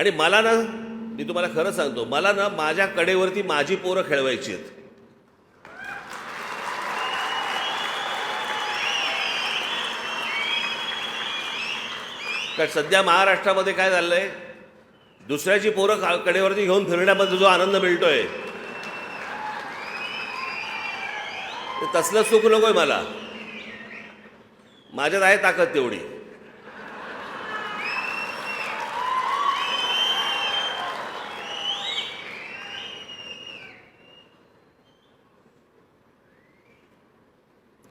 आणि मला ना मी तुम्हाला खरं सांगतो मला ना माझ्या कडेवरती माझी पोरं खेळवायची आहेत. कारण सध्या महाराष्ट्रामध्ये काय झालं आहे दुसऱ्याची पोरं कडेवरती घेऊन फिरण्यामध्ये जो आनंद मिळतोय. तसलं सुख नकोय मला. माझ्यात आहे ताकद तेवढी.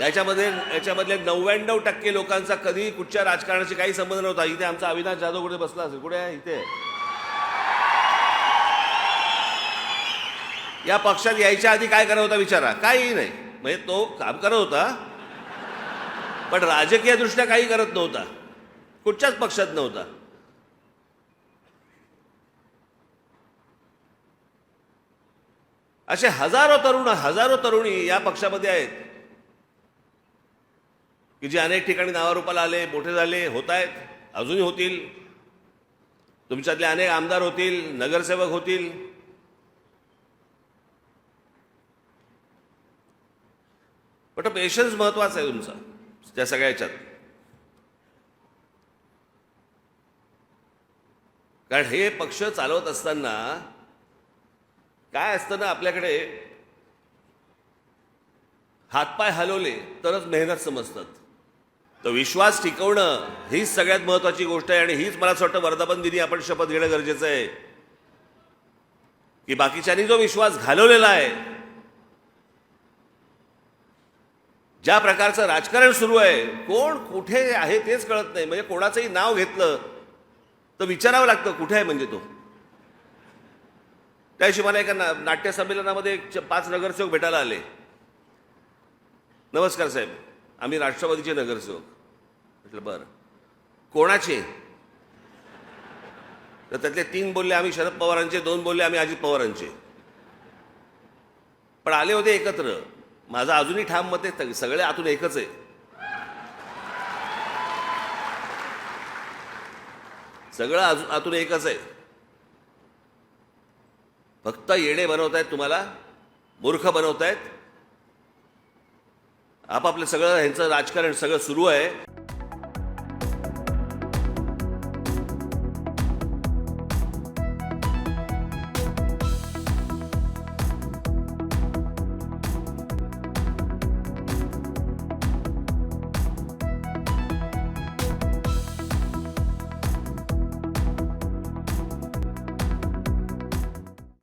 याच्यामध्ये याच्यामधले नव्याण्णव टक्के लोकांचा कधी कुठच्या राजकारणाशी काही संबंध नव्हता. इथे आमचा अविनाश जाधव कुठे बसला असेल? कुठे आहे? इथे. या पक्षात यायच्या आधी काय करत होता विचारा. काही नाही. म्हणजे तो काम करत होता. पण राजकीय दृष्ट्या काही करत नव्हता. कुठच्याच पक्षात नव्हता. असे हजारो तरुण हजारो तरुणी या पक्षामध्ये आहेत. की जे अनेक ठिकाणी नावारूपाला आले मोठे झाले होत आहेत अजूनही होतील. तुमच्यातले अनेक आमदार होतील नगरसेवक होतील. पण पेशन्स महत्त्वाचा आहे तुमचा त्या सगळ्या ह्याच्यात कारण हे पक्ष चालवत असताना काय असतं ना आपल्याकडे हातपाय हलवले तरच मेहनत समजतात. तर विश्वास टिकवणं हीच सगळ्यात महत्वाची गोष्ट आहे आणि हीच मला असं वाटतं वर्धापन दिनी आपण शपथ घेणं गरजेचं आहे. की बाकीच्यांनी जो विश्वास घालवलेला आहे ज्या प्रकारचं राजकारण सुरू आहे कोण कुठे आहे तेच कळत नाही. म्हणजे कोणाचंही नाव घेतलं तर विचारावं लागतं कुठे आहे म्हणजे तो. त्या हिशोबाने एका ना- नाट्य संमेलनामध्ये एक च- पाच नगरसेवक भेटायला आले. नमस्कार साहेब आम्ही राष्ट्रवादीचे नगरसेवक. म्हटलं बरं. कोणाचे? तर त्यातले तीन बोलले आम्ही शरद पवारांचे. दोन बोलले आम्ही अजित पवारांचे. पण आले होते एकत्र. माझं अजूनही ठाम मत आहे सगळे आतून एकच आहे. सगळं अजून आतून एकच आहे. फक्त येणे बनवतायत तुम्हाला मूर्ख बनवतायत. आपापलं सगळं ह्यांचं राजकारण सगळं सुरू आहे.